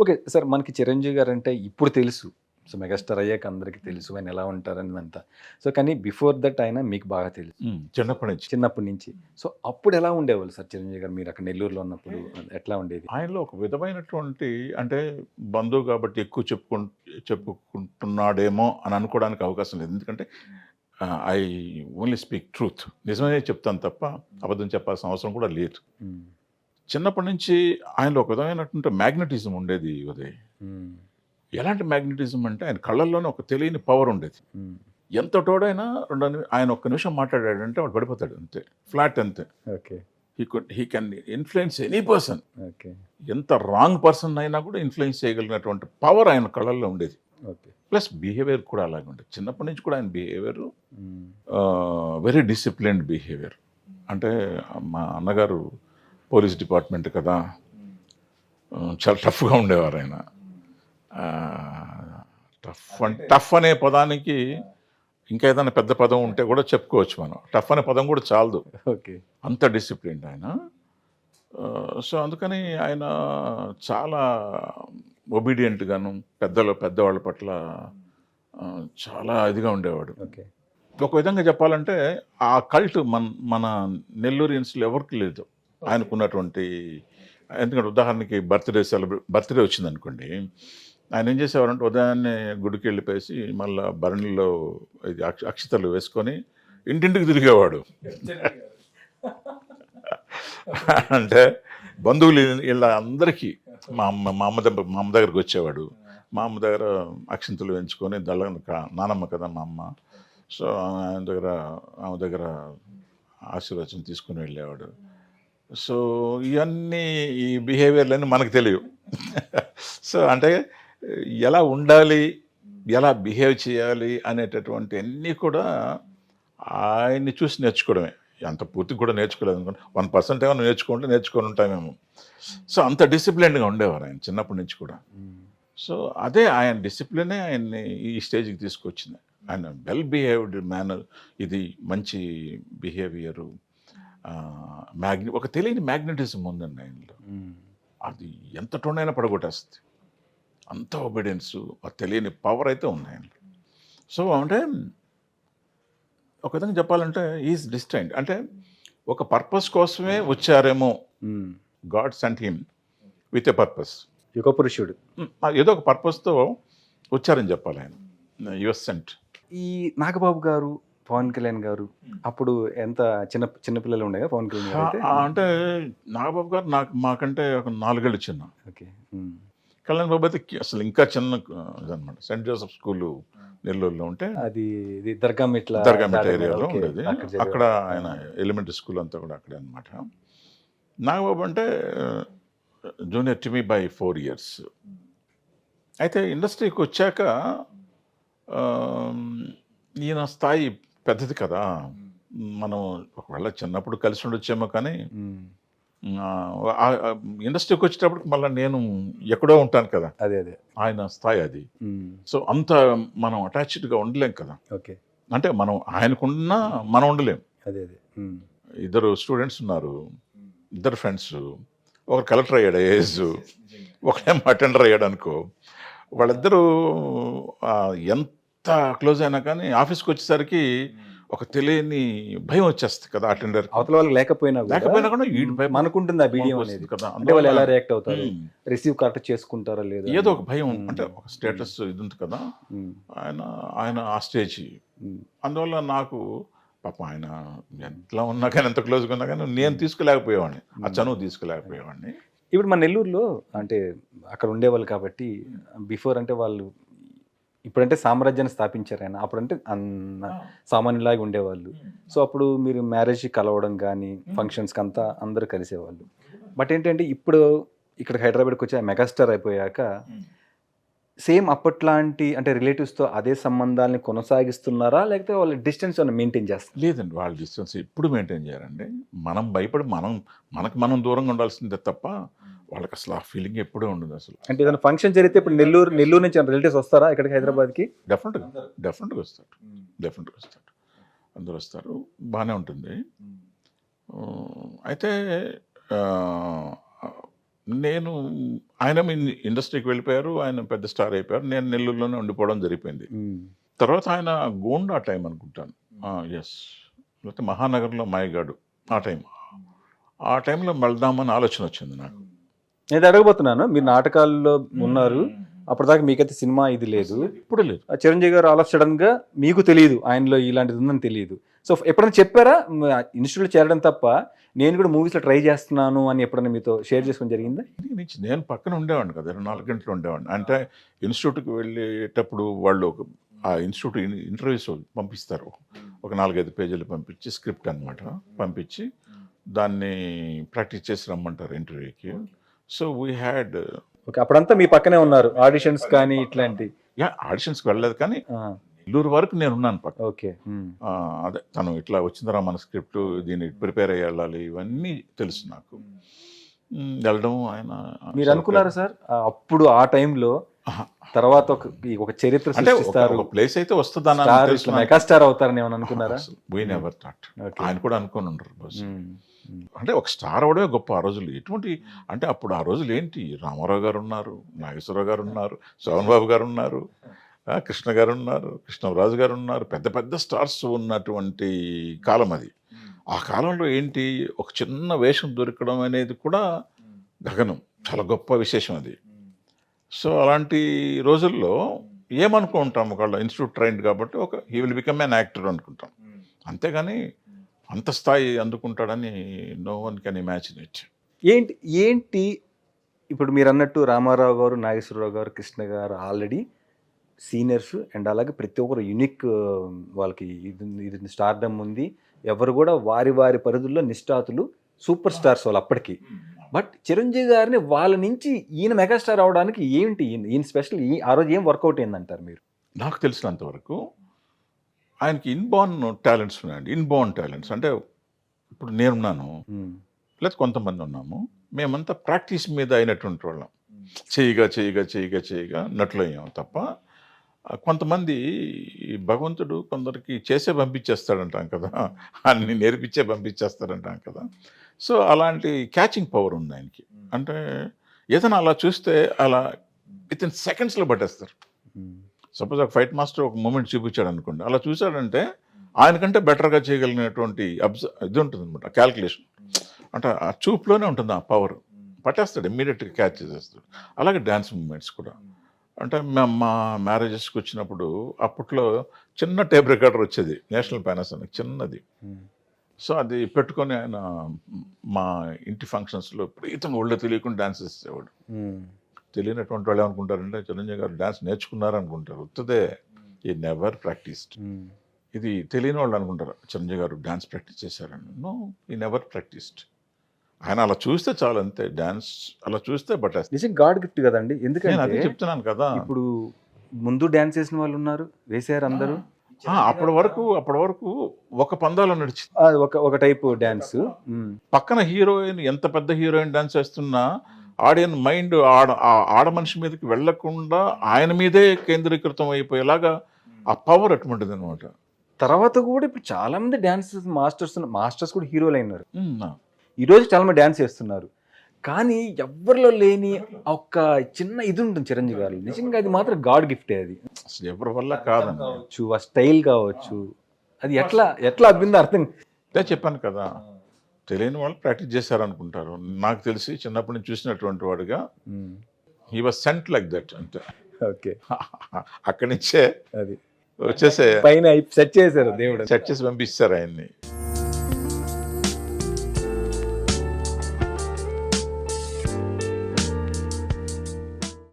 Okay sir మనకి చిరంజీవి గారు అంటే ఇప్పుడు తెలుసు. సో మెగాస్టార్ అయ్యాక అందరికీ తెలుసు ఆయన ఎలా ఉంటారని అంతా సో కానీ బిఫోర్ దట్ ఆయన మీకు బాగా తెలుసు. చిన్నప్పటి నుంచి. చిన్నప్పటి నుంచి. సో అప్పుడు ఎలా ఉండేవాళ్ళు సార్ చిరంజీవి గారు? మీరు అక్కడ నెల్లూరులో ఉన్నప్పుడు ఎట్లా ఉండేది? ఆయనలో ఒక విధమైనటువంటి అంటే బంధువు కాబట్టి ఎక్కువ చెప్పుకు చెప్పుకుంటున్నాడేమో అని అనుకోవడానికి అవకాశం లేదు. ఎందుకంటే ఐ ఓన్లీ స్పీక్ ట్రూత్. నిజమే చెప్తాను తప్ప అబద్ధం చెప్పాల్సిన అవసరం కూడా లేదు. చిన్నప్పటి నుంచి ఆయనలో ఒక విధమైనటువంటి మ్యాగ్నెటిజం ఉండేది ఉదయ్. ఎలాంటి మ్యాగ్నెటిజం అంటే ఆయన కళ్ళల్లోనే ఒక తెలియని పవర్ ఉండేది. ఎంత తోడైనా రెండు ఆయన ఒక్క నిమిషం మాట్లాడాడంటే వాడు పడిపోతాడు అంతే. ఫ్లాట్ అంతే. Okay. He could he can influence any person okay. ఎంత రాంగ్ పర్సన్ అయినా కూడా ఇన్ఫ్లుయెన్స్ చేయగలిగినటువంటి పవర్ ఆయన కళల్లో ఉండేది. ఓకే. ప్లస్ బిహేవియర్ కూడా అలాగే ఉండేది. చిన్నప్పటి నుంచి కూడా ఆయన బిహేవియర్. Very disciplined behaviour. అంటే మా అన్నగారు పోలీస్ డిపార్ట్మెంట్ కదా. చాలా టఫ్గా ఉండేవారు ఆయన. టఫ్ అంటే టఫ్ అనే పదానికి ఇంకా ఏదైనా పెద్ద పదం ఉంటే కూడా చెప్పుకోవచ్చు మనం. టఫ్ అనే పదం కూడా చాలదు. ఓకే. అంత డిసిప్లిన్ ఆయన. సో అందుకని ఆయన చాలా ఒబీడియంట్గాను పెద్దలు పెద్దవాళ్ళ పట్ల చాలా ఇదిగా ఉండేవాడు. ఓకే. ఒక విధంగా చెప్పాలంటే ఆ కల్ట్ మన మన నెల్లూరియన్స్లో ఎవరికి లేదు. ఆయనకున్నటువంటి ఎందుకంటే ఉదాహరణకి బర్త్డే సెలబ్రే బర్త్డే వచ్చింది అనుకోండి ఆయన ఏం చేసేవారంటే ఉదయాన్నే గుడికి వెళ్ళిపోయేసి మళ్ళీ భరణిలో ఇది అక్ష అక్షతలు వేసుకొని ఇంటింటికి తిరిగేవాడు. అంటే బంధువులు ఇలా అందరికీ మా అమ్మ మా అమ్మ దగ్గర మా అమ్మ దగ్గరకు వచ్చేవాడు. మా అమ్మ దగ్గర అక్షింతలు పెంచుకొని దళ నానమ్మ కదా మా అమ్మ. సో ఆయన దగ్గర ఆమె దగ్గర ఆశీర్వచనం తీసుకుని వెళ్ళేవాడు. సో ఇవన్నీ ఈ బిహేవియర్లన్నీ మనకు తెలియవు. సో అంటే ఎలా ఉండాలి ఎలా బిహేవ్ చేయాలి అనేటటువంటి అన్నీ కూడా ఆయన్ని చూసి నేర్చుకోవడమే. అంత పూర్తిగా కూడా నేర్చుకోలేదు అనుకోండి. వన్ పర్సెంట్ ఏమైనా నేర్చుకుంటే నేర్చుకొని ఉంటామేమో. సో అంత డిసిప్లిన్డ్గా ఉండేవారు ఆయన చిన్నప్పటి నుంచి కూడా. సో అదే ఆయన డిసిప్లినే ఆయన్ని ఈ స్టేజ్కి తీసుకొచ్చింది. ఆయన వెల్ బిహేవ్డ్ మేనర్. ఇది మంచి బిహేవియరు. మ్యాగ్ని ఒక తెలియని మ్యాగ్నెటిజం ఉందండి ఆయనలో. అది ఎంత టోనైనా పడగొట్టేస్తుంది. అంత ఒబీడియన్స్ ఆ తెలియని పవర్ అయితే ఉంది ఆయనలో. సో అంటే ఒక విధంగా చెప్పాలంటే ఈజ్ డిస్టైండ్ అంటే ఒక పర్పస్ కోసమే వచ్చారేమో. God sent him with a purpose యుగ పురుషుడు ఏదో ఒక పర్పస్తో వచ్చారని చెప్పాలి ఆయన. యుఎస్ సెంట్ ఈ నాగబాబు గారు పవన్ కళ్యాణ్ గారు అప్పుడు ఎంత చిన్న చిన్న పిల్లలు ఉండగా పవన్ కళ్యాణ్ గారు అంటే నాగబాబు గారు నాకు మాకంటే ఒక నాలుగేళ్ళు చిన్న. ఓకే. కళ్యాణ్ బాబు అయితే అసలు ఇంకా చిన్న ఇదనమాట సెయింట్ జోసెఫ్ స్కూలు నెల్లూరులో ఉంటే అది దర్గా మెట్ల దర్గామిట్ దారి మీద, ఏరియాలో. ఉండేది. అక్కడ ఆయన ఎలిమెంటరీ స్కూల్ అంతా కూడా అక్కడే అనమాట నాగబాబు అంటే junior to me by four years. అయితే ఇండస్ట్రీకి వచ్చాక ఈయన స్థాయి పెద్దది కదా. మనం ఒకవేళ చిన్నప్పుడు కలిసి ఉండొచ్చేమో కానీ ఇండస్ట్రీకి వచ్చేటప్పటికి మళ్ళీ నేను ఎక్కడో ఉంటాను కదా. అదే అదే. ఆయన స్థాయి అది. సో అంత మనం అటాచ్డ్గా ఉండలేం కదా. ఓకే. అంటే మనం ఆయనకున్నా మనం ఉండలేం. అదే అదే. ఇద్దరు స్టూడెంట్స్ ఉన్నారు. ఇద్దరు ఫ్రెండ్స్. ఒకరు కలెక్టర్ అయ్యాడు ఐఏఎస్. ఒకడేమో అటెండర్ అయ్యాడు అనుకో. వాళ్ళిద్దరూ ఎంత క్లోజ్ అయినా కానీ ఆఫీస్కి వచ్చేసరికి ఒక తెలియని భయం వచ్చేస్తుంది కదా అటెండర్ అవతల వాళ్ళు లేకపోయినా కూడా లేకపోయినా కూడా వీడి మనకుంటుంది ఆ బిడియం మనకు అనేది. కదా. అంటే వాళ్ళు ఎలా రియాక్ట్ అవుతారు. రిసీవ్ కరెక్ట్ చేసుకుంటారా లేదా ఏదో ఒక భయం. అంటే ఒక స్టేటస్ ఇది ఉంది కదా. ఆయన ఆయన ఆ స్టేజ్. అందువల్ల నాకు పాప ఆయన ఎంతలా ఉన్నా కానీ ఎంత క్లోజ్గా ఉన్నా కానీ నేను తీసుకోలేకపోయేవాడిని. ఆ చనువు తీసుకోలేకపోయేవాడిని. ఇప్పుడు మన నెల్లూరులో అంటే అక్కడ ఉండేవాళ్ళు కాబట్టి బిఫోర్ అంటే వాళ్ళు ఇప్పుడంటే సామ్రాజ్యాన్ని స్థాపించారు ఆయన అప్పుడంటే అన్న సామాన్యులాగా ఉండేవాళ్ళు. సో అప్పుడు మీరు మ్యారేజ్ కలవడం కానీ ఫంక్షన్స్కి అంతా అందరూ కలిసేవాళ్ళు. బట్ ఏంటంటే ఇప్పుడు ఇక్కడ హైదరాబాద్కి వచ్చి మెగాస్టార్ అయిపోయాక సేమ్ అప్పట్లాంటి అంటే రిలేటివ్స్తో అదే సంబంధాలని కొనసాగిస్తున్నారా? లేకపోతే వాళ్ళు డిస్టెన్స్ మెయింటైన్ చేస్తారు లేదండి వాళ్ళ డిస్టెన్స్ ఎప్పుడు మెయింటైన్ చేయాలండి? మనం భయపడి మనం మనకు మనం దూరంగా ఉండాల్సిందే తప్ప వాళ్ళకి అసలు ఆ ఫీలింగ్ ఎప్పుడూ ఉండదు అసలు. అంటే ఏదైనా ఫంక్షన్ జరిగితే ఇప్పుడు నెల్లూరు నెల్లూరు నుంచి రిలేటివ్స్ వస్తారా ఇక్కడికి హైదరాబాద్కి? డెఫినెట్గా డెఫినెట్గా వస్తాడు డెఫినెట్గా వస్తాడు అందరూ వస్తారు. బాగానే ఉంటుంది. ఆ, అయితే నేను ఆయన ఇన్- ఇండస్ట్రీకి వెళ్ళిపోయారు ఆయన పెద్ద స్టార్ అయిపోయారు. నేను నెల్లూరులోనే ఉండిపోవడం జరిగిపోయింది. ఉమ్. తర్వాత ఆయన గోండా టైం అనుకుంటాను. ఎస్ లేకపోతే మహానగరంలో మాయగాడు. ఆ టైం ఆ టైంలో వెళ్దామని ఆలోచన వచ్చింది నాకు. నేను అడగబోతున్నాను. మీరు నాటకాల్లో ఉన్నారు. అప్పటిదాకా మీకైతే సినిమా ఇది లేదు. ఇప్పుడు లేదు. ఆ చిరంజీవి గారు ఆల్ ఆఫ్ సడన్గా మీకు తెలియదు ఆయనలో ఇలాంటిది ఉందని తెలియదు. సో ఎప్పుడైనా చెప్పారా? ఇన్స్టిట్యూట్ చేరడం తప్ప నేను కూడా మూవీస్లో ట్రై చేస్తున్నాను అని ఎప్పుడైనా మీతో షేర్ చేసుకోవడం జరిగిందా? నుంచి నేను పక్కన ఉండేవాడిని కదా ఇరవై నాలుగు గంటలు ఉండేవాడిని. అంటే ఇన్స్టిట్యూట్కి వెళ్ళేటప్పుడు వాళ్ళు ఒక ఆ ఇన్స్టిట్యూట్ ఇంటర్వ్యూస్ పంపిస్తారు. ఒక నాలుగైదు పేజీలు పంపించి స్క్రిప్ట్ అన్నమాట పంపించి దాన్ని ప్రాక్టీస్ చేసి రమ్మంటారు ఇంటర్వ్యూకి. సో వీ హ్యాడ్ ఓకే అప్పుడంతా మీ పక్కనే ఉన్నారు ఆడిషన్స్ కానీ ఇట్లాంటి. యా ఆడిషన్స్కి వెళ్ళలేదు కానీ నెల్లూరు వరకు నేను ఉన్నాను పక్క. ఓకే అదే తను ఇట్లా వచ్చిందిరా మన స్క్రిప్ట్ దీన్ని ప్రిపేర్ అయ్యి వెళ్ళాలి ఇవన్నీ తెలుసు నాకు. వెళ్ళడం ఆయన మీరు అనుకున్నారా సార్? అప్పుడు ఆ టైంలో. తర్వాత ఒక ఒక చరిత్ర సృష్టిస్తారు. ప్లేస్ అయితే వస్తుందని. మెగాస్టార్ అవుతారని ఏమైనా అనుకున్నారా? We never thought. ఆయన కూడా అనుకొని ఉండరు. అంటే ఒక స్టార్ అవడమే గొప్ప ఆ రోజులు ఎటువంటి అంటే అప్పుడు ఆ రోజులు ఏంటి? రామారావు గారు ఉన్నారు నాగేశ్వరరావు గారు ఉన్నారు శోభన్ బాబు గారు ఉన్నారు కృష్ణ గారు ఉన్నారు కృష్ణరాజు గారు ఉన్నారు పెద్ద పెద్ద స్టార్స్ ఉన్నటువంటి కాలం అది. ఆ కాలంలో ఏంటి? ఒక చిన్న వేషం దొరకడం అనేది కూడా గగనం. చాలా గొప్ప విశేషం అది. సో అలాంటి రోజుల్లో ఏమనుకుంటాం ఒకళ్ళ ఇన్స్టిట్యూట్ ట్రైన్డ్ కాబట్టి ఒక he will become an actor అనుకుంటాం. అంతేగాని అంత స్థాయి అందుకుంటాడని no one can imagine it ఏంటి ఏంటి? ఇప్పుడు మీరు అన్నట్టు రామారావు గారు నాగేశ్వరరావు గారు కృష్ణ గారు ఆల్రెడీ సీనియర్స్ అండ్ అలాగే ప్రతి ఒక్కరు యునిక్ వాళ్ళకి ఇది ఇది స్టార్డమ్ ఉంది. ఎవరు కూడా వారి వారి పరిధుల్లో నిష్ఠాతులు సూపర్ స్టార్స్ వాళ్ళు అప్పటికి. బట్ చిరంజీవి గారిని వాళ్ళ నుంచి ఈయన మెగాస్టార్ అవడానికి ఏంటి? ఈయన స్పెషల్ ఈ ఆ రోజు ఏం వర్కౌట్ అయిందంటారు మీరు? నాకు తెలిసినంత వరకు ఆయనకి ఇన్బార్న్ టాలెంట్స్ ఉన్నాయండి. ఇన్బార్న్ టాలెంట్స్ అంటే ఇప్పుడు నేనున్నాను. లేదా కొంతమంది ఉన్నాము. మేమంతా ప్రాక్టీస్ మీద అయినటువంటి వాళ్ళం. చేయగా చేయగా చేయగా చేయగా నటులయ్యాం తప్ప కొంతమంది భగవంతుడు కొందరికి చేసే పంపించేస్తాడంటాం కదా. అన్ని నేర్పించే పంపించేస్తాడంటాం కదా. సో అలాంటి క్యాచింగ్ పవర్ ఉంది ఆయనకి. అంటే ఏదైనా అలా చూస్తే అలా విత్ ఇన్ సెకండ్స్లో పట్టేస్తారు. సపోజ్ ఒక ఫైట్ మాస్టర్ ఒక మూమెంట్ చూపించాడు అనుకోండి అలా చూశాడంటే ఆయనకంటే బెటర్గా చేయగలిగినటువంటి అబ్జ ఇది ఉంటుంది అనమాట క్యాల్కులేషన్. అంటే ఆ చూపులోనే ఉంటుంది ఆ పవర్ పట్టేస్తాడు ఇమ్మీడియట్గా క్యాచ్ చేసేస్తాడు. అలాగే డ్యాన్స్ మూమెంట్స్ కూడా. అంటే మా మా మ్యారేజెస్కి వచ్చినప్పుడు అప్పట్లో చిన్న టేప్ రికార్డర్ వచ్చేది నేషనల్ పానాసోనిక్ చిన్నది. సో అది పెట్టుకొని ఆయన మా ఇంటి ఫంక్షన్స్లో ప్రీతం ఒళ్ళు తెలియకుండా డ్యాన్స్ చేసేవాడు. తెలియనటువంటి వాళ్ళు ఏమనుకుంటారంటే చిరంజీవి గారు డ్యాన్స్ నేర్చుకున్నారు అనుకుంటారు ఉత్తదే ఈ నెవర్ ప్రాక్టీస్డ్ ఇది తెలియని వాళ్ళు అనుకుంటారు. చిరంజీవి గారు డ్యాన్స్ ప్రాక్టీస్ చేశారని. నో ఈ నెవర్ ప్రాక్టీస్డ్ ఆయన అలా చూస్తే చాలు అంతే డ్యాన్స్ అలా చూస్తే నిజం గాడ్ గిఫ్ట్ కదండి. నేను అదే ఎందుకంటే చెప్తున్నాను కదా. ఇప్పుడు ముందు డాన్స్ చేసిన వాళ్ళు ఉన్నారు వేసారు అందరూ. అప్పటి వరకు అప్పటి వరకు ఒక పందాలో నడిచింది. ఒక ఒక టైప్ డాన్స్. పక్కన హీరోయిన్ ఎంత పెద్ద హీరోయిన్ డాన్స్ చేస్తున్నా ఆడియన్ మైండ్ ఆడ ఆడ మనిషి మీదకి వెళ్ళకుండా ఆయన మీదే కేంద్రీకృతం అయిపోయేలాగా ఆ పవర్ అటువంటిది అనమాట తర్వాత కూడా ఇప్పుడు చాలా మంది డాన్స్ మాస్టర్స్ మాస్టర్స్ కూడా హీరోలు అయినారు. ఈ రోజు చాలా మంది డాన్స్ చేస్తున్నారు. కానీ ఎవరిలో లేని ఒక్క చిన్న ఇది ఉంటుంది చిరంజీవి గారు. నిజంగా అది మాత్రం గాడ్ గిఫ్టే అది. అసలు ఎవరి వల్ల కావచ్చు ఆ స్టైల్ కావచ్చు. అది ఎట్లా ఎట్లా అబ్బిందో అర్థం చెప్పాను కదా. తెలియని వాళ్ళు ప్రాక్టీస్ చేశారనుకుంటారు. నాకు తెలిసి చిన్నప్పటి నుంచి చూసినటువంటి వాడుగా he was sent like that అంటే. ఓకే అక్కడి నుంచే అది. వచ్చేసే పైన సెట్ చేశారు దేవుడు. సెట్ చేసి పంపిస్తారు ఆయన్ని.